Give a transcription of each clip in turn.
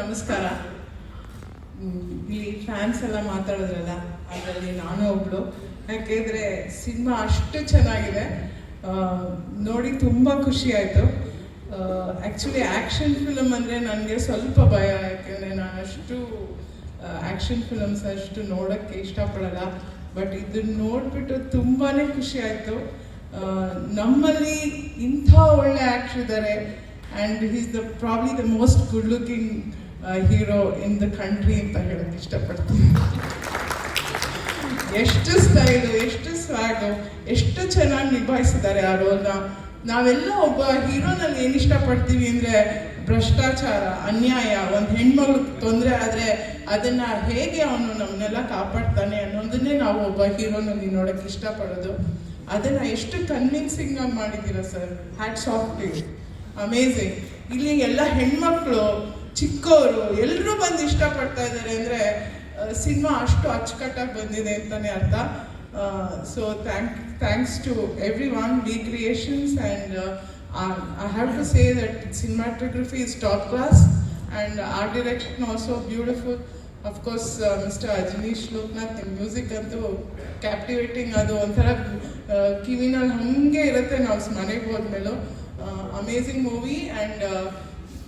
ನಮಸ್ಕಾರ. ಇಲ್ಲಿ ಫ್ಯಾನ್ಸ್ ಎಲ್ಲ ಮಾತಾಡಿದ್ರಲ್ಲ, ಅದರಲ್ಲಿ ನಾನು ಒಬ್ಳು. ಯಾಕೆಂದ್ರೆ ಸಿನಿಮಾ ಅಷ್ಟು ಚೆನ್ನಾಗಿದೆ. ನೋಡಿ ತುಂಬ ಖುಷಿ ಆಯಿತು. ಆ್ಯಕ್ಚುಲಿ ಆ್ಯಕ್ಷನ್ ಫಿಲಮ್ ಅಂದರೆ ನನಗೆ ಸ್ವಲ್ಪ ಭಯ, ಯಾಕೆಂದರೆ ನಾನು ಅಷ್ಟು ಆ್ಯಕ್ಷನ್ ಫಿಲಮ್ಸ್ ಅಷ್ಟು ನೋಡೋಕ್ಕೆ ಇಷ್ಟಪಡಲ್ಲ. ಬಟ್ ಇದನ್ನ ನೋಡಿಬಿಟ್ಟು ತುಂಬಾ ಖುಷಿ ಆಯಿತು. ನಮ್ಮಲ್ಲಿ ಇಂಥ ಒಳ್ಳೆ ಆ್ಯಕ್ಟ್ರ್ ಇದ್ದಾರೆ and is the probably the most good looking hero in the country ಅಂತ ಹೇಳಕ್ಕೆ ಇಷ್ಟಪಡ್ತೀನಿ. ಎಷ್ಟು ಸ್ಟೈಲು ಎಷ್ಟು ಸ್ವಾಗ್ ಎಷ್ಟು ಚೆನ್ನಾಗಿ ನಿಭಾಯಿಸಿದ್ದಾರೆ ಆ ರೋಲ್ನ ನಾವೆಲ್ಲ ಒಬ್ಬ ಹೀರೋನಲ್ಲಿ ಏನು ಇಷ್ಟಪಡ್ತೀವಿ ಅಂದರೆ ಭ್ರಷ್ಟಾಚಾರ, ಅನ್ಯಾಯ, ಒಂದು ಹೆಣ್ಮಗಳು ತೊಂದರೆ ಆದರೆ ಅದನ್ನ ಹೇಗೆ ಅವನು ನಮ್ಮನ್ನೆಲ್ಲ ಕಾಪಾಡ್ತಾನೆ ಅನ್ನೋದನ್ನೇ ನಾವು ಒಬ್ಬ ಹೀರೋನಲ್ಲಿ ನೋಡೋಕೆ ಇಷ್ಟಪಡೋದು. ಅದನ್ನ ಎಷ್ಟು ಕನ್ವಿನ್ಸಿಂಗ್ ಆಗಿ ಮಾಡಿದ್ದೀರಾ ಸರ್? ಹ್ಯಾಟ್ಸ್ ಆಫ್ ಅಮೇಝಿಂಗ್ ಇಲ್ಲಿ ಎಲ್ಲ ಹೆಣ್ಮಕ್ಳು ಚಿಕ್ಕವರು ಎಲ್ಲರೂ ಬಂದು ಇಷ್ಟಪಡ್ತಾ ಇದ್ದಾರೆ ಅಂದರೆ ಸಿನಿಮಾ ಅಷ್ಟು ಅಚ್ಚುಕಟ್ಟಾಗಿ ಬಂದಿದೆ ಅಂತಲೇ ಅರ್ಥ. So thank thanks to everyone V creations and I have to say that cinematography is top class and art direction also beautiful of course mister Ajaneesh Loknath ನಿಮ್ಮ ಮ್ಯೂಸಿಕ್ ಅಂತೂ ಕ್ಯಾಪ್ಟಿವೇಟಿಂಗ್ ಅದು ಒಂಥರ ಕಿವಿನಲ್ಲಿ ಹಾಗೆ ಇರುತ್ತೆ ನಾವು ಮನೆಗೆ ಹೋದ್ಮೇಲೂ. ಅಮೇಝಿಂಗ್ ಮೂವಿ ಆ್ಯಂಡ್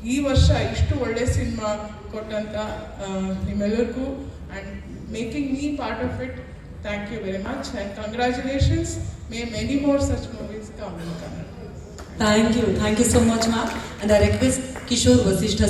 ಈ ವರ್ಷ ಇಷ್ಟು ಒಳ್ಳೆ ಸಿನಿಮಾ ಕೊಟ್ಟಂತ ಆ, ನಿಮ್ಮೆಲ್ಲರಿಗೂ and making me part of it thank you very much and congratulations may many more such movies come in Kannada Thank you. Thank you so much, ma'am. And I request Kishore Vasishtha